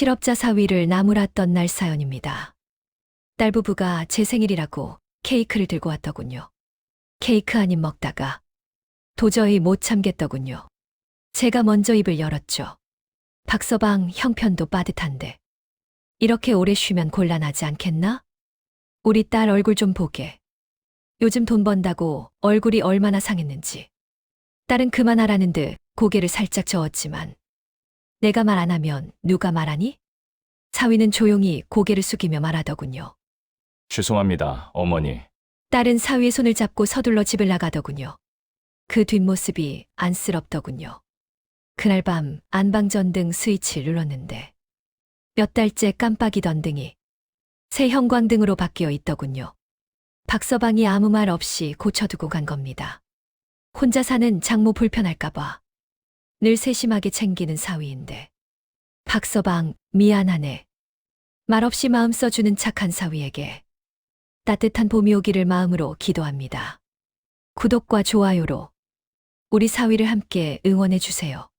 실업자 사위를 나무랐던 날 사연입니다. 딸 부부가 제 생일이라고 케이크를 들고 왔더군요. 케이크 한 입 먹다가 도저히 못 참겠더군요. 제가 먼저 입을 열었죠. 박서방 형편도 빠듯한데 이렇게 오래 쉬면 곤란하지 않겠나? 우리 딸 얼굴 좀 보게. 요즘 돈 번다고 얼굴이 얼마나 상했는지. 딸은 그만하라는 듯 고개를 살짝 저었지만 내가 말 안 하면 누가 말하니? 사위는 조용히 고개를 숙이며 말하더군요. 죄송합니다, 어머니. 딸은 사위의 손을 잡고 서둘러 집을 나가더군요. 그 뒷모습이 안쓰럽더군요. 그날 밤 안방전등 스위치를 눌렀는데 몇 달째 깜빡이던 등이 새 형광등으로 바뀌어 있더군요. 박서방이 아무 말 없이 고쳐두고 간 겁니다. 혼자 사는 장모 불편할까봐 늘 세심하게 챙기는 사위인데 박서방 미안하네. 말없이 마음 써주는 착한 사위에게 따뜻한 봄이 오기를 마음으로 기도합니다. 구독과 좋아요로 우리 사위를 함께 응원해 주세요.